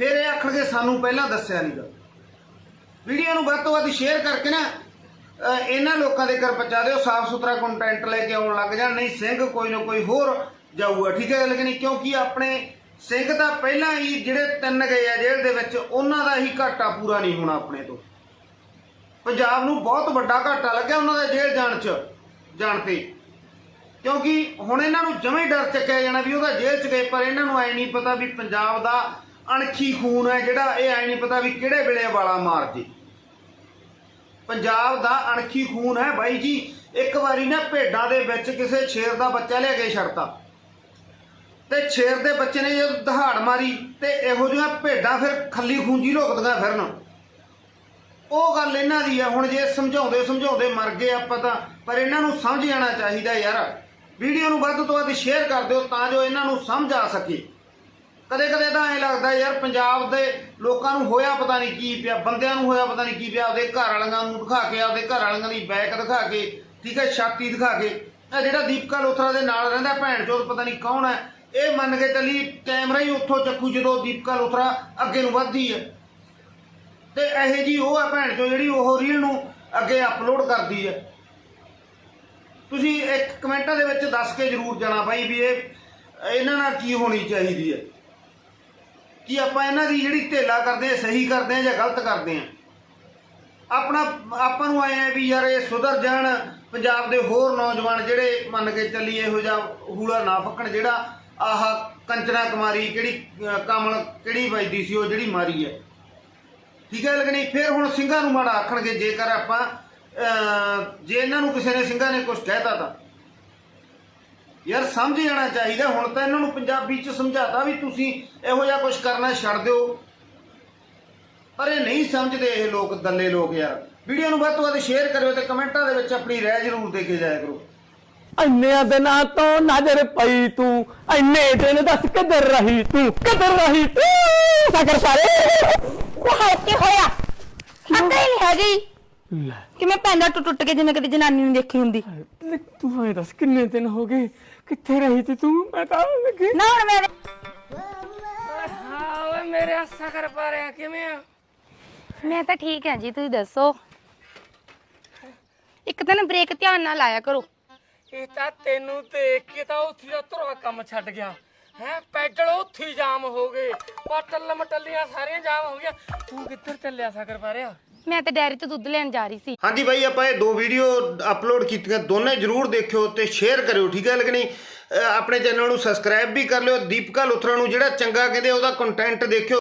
ਫਿਰ ਇਹ ਆਖਣਗੇ ਸਾਨੂੰ ਪਹਿਲਾਂ ਦੱਸਿਆ ਨਹੀਂਗਾ ਵੀਡੀਓ ਨੂੰ ਵੱਧ ਤੋਂ ਵੱਧ ਸ਼ੇਅਰ ਕਰਕੇ ਨਾ ਇਹਨਾਂ ਲੋਕਾਂ ਦੇ ਘਰ ਪਹੁੰਚਾ ਦਿਓ, ਸਾਫ਼ ਸੁਥਰਾ ਕੰਟੈਂਟ ਲੈ ਕੇ ਆਉਣ ਲੱਗ ਜਾਣ, ਨਹੀਂ ਸਿੰਘ ਕੋਈ ਨਾ ਕੋਈ ਹੋਰ ਜਾਊਗਾ, ਠੀਕ ਹੈ? ਲੇਕਿਨ ਕਿਉਂਕਿ ਆਪਣੇ ਸਿੰਘ ਤਾਂ ਪਹਿਲਾਂ ਹੀ ਜਿਹੜੇ ਤਿੰਨ ਗਏ ਆ ਜੇਲ੍ਹ ਦੇ ਵਿੱਚ, ਉਹਨਾਂ ਦਾ ਹੀ ਘਾਟਾ ਪੂਰਾ ਨਹੀਂ ਹੋਣਾ ਆਪਣੇ ਤੋਂ। ਪੰਜਾਬ ਨੂੰ ਬਹੁਤ ਵੱਡਾ ਘਾਟਾ ਲੱਗਿਆ ਉਹਨਾਂ ਦਾ ਜੇਲ੍ਹ ਜਾਣ ਚ, ਜਾਣ ਤੇ। ਕਿਉਂਕਿ ਹੁਣ ਇਹਨਾਂ ਨੂੰ ਜਮੇ ਡਰ ਚੱਕਿਆ ਜਾਣਾ ਵੀ ਉਹਦਾ ਜੇਲ੍ਹ ਚ ਗਏ, ਪਰ ਇਹਨਾਂ ਨੂੰ ਐ ਨਹੀਂ ਪਤਾ ਵੀ ਪੰਜਾਬ ਦਾ ਅਣਖੀ ਖੂਨ ਹੈ ਜਿਹੜਾ, ਇਹ ਐ ਨਹੀਂ ਪਤਾ ਵੀ ਕਿਹੜੇ ਵੇਲੇ ਵਾਲਾ ਮਾਰ ਜੇ ਪੰਜਾਬ ਦਾ ਅਣਖੀ ਖੂਨ ਹੈ ਬਾਈ ਜੀ, ਇੱਕ ਵਾਰੀ ਨਾ ਭੇਡਾਂ ਦੇ ਵਿੱਚ ਕਿਸੇ ਸ਼ੇਰ ਦਾ ਬੱਚਾ ਲਿਆ ਕੇ ਛੱਡਤਾ। ਤੇ ਸ਼ੇਰ ਦੇ ਬੱਚੇ ਨੇ ਜਦ ਦਹਾੜ ਮਾਰੀ, ਤੇ ਇਹੋ ਜਿਹੀਆਂ ਭੇਡਾਂ ਫਿਰ ਖੱਲੀ ਖੂੰਜੀ ਲੋਕਦੀਆਂ ਫਿਰਨ। ਉਹ ਗੱਲ ਇਹਨਾਂ ਦੀ ਆ, ਹੁਣ ਜੇ ਸਮਝਾਉਂਦੇ ਸਮਝਾਉਂਦੇ ਮਰ ਗਏ ਆਪਾਂ ਤਾਂ, ਪਰ ਇਹਨਾਂ ਨੂੰ ਸਮਝ ਜਾਣਾ ਚਾਹੀਦਾ ਯਾਰ। ਵੀਡੀਓ ਨੂੰ ਵੱਧ ਤੋਂ ਵੱਧ ਸ਼ੇਅਰ ਕਰ ਦਿਓ ਤਾਂ ਜੋ ਇਹਨਾਂ ਨੂੰ ਸਮਝ ਆ ਸਕੇ। ਕਦੇ ਕਦੇ ਤਾਂ ਐ ਲੱਗਦਾ ਯਾਰ ਪੰਜਾਬ ਦੇ ਲੋਕਾਂ ਨੂੰ ਹੋਇਆ ਪਤਾ ਨਹੀਂ ਕੀ ਪਿਆ, ਬੰਦਿਆਂ ਨੂੰ ਹੋਇਆ ਪਤਾ ਨਹੀਂ ਕੀ ਪਿਆ, ਆਪਦੇ ਘਰ ਵਾਲਿਆਂ ਨੂੰ ਦਿਖਾ ਕੇ, ਆਪਦੇ ਘਰ ਵਾਲਿਆਂ ਦੀ ਬੈਕ ਦਿਖਾ ਕੇ, ਠੀਕ ਹੈ, ਛਾਤੀ ਦਿਖਾ ਕੇ। ਇਹ ਜਿਹੜਾ ਦੀਪਕਾ ਲੋਥਰਾ ਦੇ ਨਾਲ ਰਹਿੰਦਾ, ਭੈਣ ਚੋਦ ਪਤਾ ਨਹੀਂ ਕੌਣ ਹੈ, ਇਹ ਮੰਨ ਕੇ ਚੱਲੀ ਕੈਮਰਾ ਹੀ ਉੱਥੋਂ ਚੱਕੂ ਜਦੋਂ ਦੀਪਕਾ ਲੋਥਰਾ ਅੱਗੇ ਨੂੰ ਵੱਧਦੀ ਹੈ। ਤੇ ਇਹ ਜੀ ਉਹ ਆ ਭੈਣ ਚੋ ਜਿਹੜੀ ਉਹ ਰੀਲ ਨੂੰ ਅੱਗੇ ਅਪਲੋਡ ਕਰਦੀ ਹੈ। ਤੁਸੀਂ ਇੱਕ ਕਮੈਂਟਾਂ ਦੇ ਵਿੱਚ ਦੱਸ ਕੇ ਜਰੂਰ ਜਾਣਾ ਬਾਈ ਵੀ ਇਹ, ਇਹਨਾਂ ਨਾਲ ਕੀ ਹੋਣੀ ਚਾਹੀਦੀ ਹੈ। ਕਿ ਆਪਾਂ ਇਹਨਾਂ ਦੀ ਜਿਹੜੀ ਢੇਲਾ ਕਰਦੇ ਆ, ਸਹੀ ਕਰਦੇ ਆ ਜਾਂ ਗਲਤ ਕਰਦੇ ਆ। ਆਪਣਾ, ਆਪਾਂ ਨੂੰ ਆਏ ਆ ਵੀ ਯਾਰ ਇਹ ਸੁਧਰ ਜਾਣ, ਪੰਜਾਬ ਦੇ ਹੋਰ ਨੌਜਵਾਨ ਜਿਹੜੇ ਮੰਨ ਕੇ ਚੱਲੀ ਇਹੋ ਜਿਹਾ ਹੂਲਾ ਨਾ ਫੱਕਣ, ਜਿਹੜਾ ਆਹ ਕੰਚਨਾ ਕੁਮਾਰੀ ਕਿਹੜੀ ਕਮਲ ਕਿਹੜੀ ਵਜਦੀ ਸੀ, ਉਹ ਜਿਹੜੀ ਮਾਰੀ ਹੈ ਠੀਕ ਹੈ ਲੇਕਿਨ ਫਿਰ ਹੁਣ ਸਿੰਘਾਂ ਨੂੰ ਮਾੜਾ ਆਖਣਗੇ, ਜੇਕਰ ਆਪਾਂ ਜੇ ਇਹਨਾਂ ਨੂੰ ਕਿਸੇ ਨੇ ਸਿੰਘਾਂ ਨੇ ਕੁਝ ਕਹਿਤਾ ਤਾਂ। ਯਾਰ ਸਮਝ ਜਾਣਾ ਚਾਹੀਦਾ ਹੁਣ ਤਾਂ ਇਹਨਾਂ ਨੂੰ ਪੰਜਾਬੀ ਚ ਸਮਝਾਤਾ ਵੀ ਤੁਸੀਂ ਇਹੋ ਜਿਹਾ ਕੁਝ ਕਰਨਾ ਛੱਡ ਦਿਓ। ਪਰ ਇਹ ਨਹੀਂ ਸਮਝਦੇ ਇਹ ਲੋਕ ਦੱਲੇ ਲੋਕ ਯਾਰ। ਵੀਡੀਓ ਨੂੰ ਵੱਧ ਤੋਂ ਵੱਧ ਸ਼ੇਅਰ ਕਰਿਓ ਤੇ ਕਮੈਂਟਾਂ ਦੇ ਵਿੱਚ ਆਪਣੀ ਰਾਏ ਜ਼ਰੂਰ ਦੇ ਕੇ ਜਾਇਆ ਕਰੋ। ਇੰਨਿਆਂ ਦਿਨਾਂ ਤੋਂ ਨਜ਼ਰ ਪਈ ਤੂੰ ਇੰਨੇ ਦਿਨ ਦੱਸ ਕਿੱਧਰ ਰਹੀ ਤੂੰ ਕਿੱਧਰ ਰਹੀ ਤੂੰ? ਸਾਗਰ ਸਾਰੇ। ਉਹ ਕੀ ਹੋਇਆ ਅੱਧਾ ਹੀ ਨਹੀਂ ਹੈਗੀ। ਲੈ। ਕਿਵੇਂ ਪੈਂਦਾ ਟੁੱਟ ਟੁੱਟ ਕੇ ਜਿਵੇਂ ਕਦੀ ਜਨਾਨੀ ਨਹੀਂ ਦੇਖੀ ਹੁੰਦੀ। ਲੈ, ਤੂੰ ਐ ਦੱਸ ਕਿੰਨੇ ਦਿਨ ਹੋ ਗਏ? ਕਿੱਥੇ ਰਹੀ ਤੀ ਤੂੰ? ਮੈਂ ਤਾਂ ਲੱਗੀ। ਨਾ ਹੁਣ ਮੇਰੇ ਹਾਂ ਓਏ ਮੇਰੇ ਆਸਾ ਕਰ ਪਾ ਰਿਹਾ ਕਿਵੇਂ ਆ? ਮੈਂ ਤਾਂ ਠੀਕ ਹਾਂ ਜੀ ਤੁਸੀਂ ਦੱਸੋ? ਇੱਕ ਤਾਂ ਨਾ ਬ੍ਰੇਕ ਧਿਆਨ ਨਾਲ ਲਾਇਆ ਕਰੋ। ਇਹ ਤਾਂ ਤੈਨੂੰ ਦੇਖ ਕੇ ਤਾਂ ਉੱਥੇ ਦਾ ਧੁਰਵਾ ਕੰਮ ਛੱਡ ਗਿਆ। ਹੈ ਪੈਡਲ ਉੱਥੇ ਹੀ ਜਾਮ ਹੋ ਗਏ। ਪਟਲ ਮਟਲੀਆਂ ਸਾਰੀਆਂ ਜਾਮ ਹੋ ਗਈਆਂ। ਤੂੰ ਕਿੱਧਰ ਚੱਲਿਆ ਸਾਗਰ ਪਾ ਰਿਹਾ? ਮੈਂ ਤਾਂ ਡੈਰੀ ਤੋਂ ਦੁੱਧ ਲੈਣ ਜਾ ਰਹੀ ਸੀ। ਹਾਂਜੀ ਬਾਈ, ਆਪਾਂ ਇਹ ਦੋ ਵੀਡੀਓ ਅਪਲੋਡ ਕੀਤੀਆਂ, ਦੋਨੇ ਜਰੂਰ ਦੇਖਿਓ ਤੇ ਸ਼ੇਅਰ ਕਰਿਓ, ਠੀਕ ਹੈ ਲੇਕਿਨ ਆਪਣੇ ਚੈਨਲ ਨੂੰ ਸਬਸਕ੍ਰਾਈਬ ਵੀ ਕਰ ਲਿਓ, ਦੀਪਕਾ ਲੁਥਰਾ ਨੂੰ ਜਿਹੜਾ ਚੰਗਾ ਕਹਿੰਦੇ ਉਹਦਾ ਕੰਟੈਂਟ ਦੇਖਿਓ।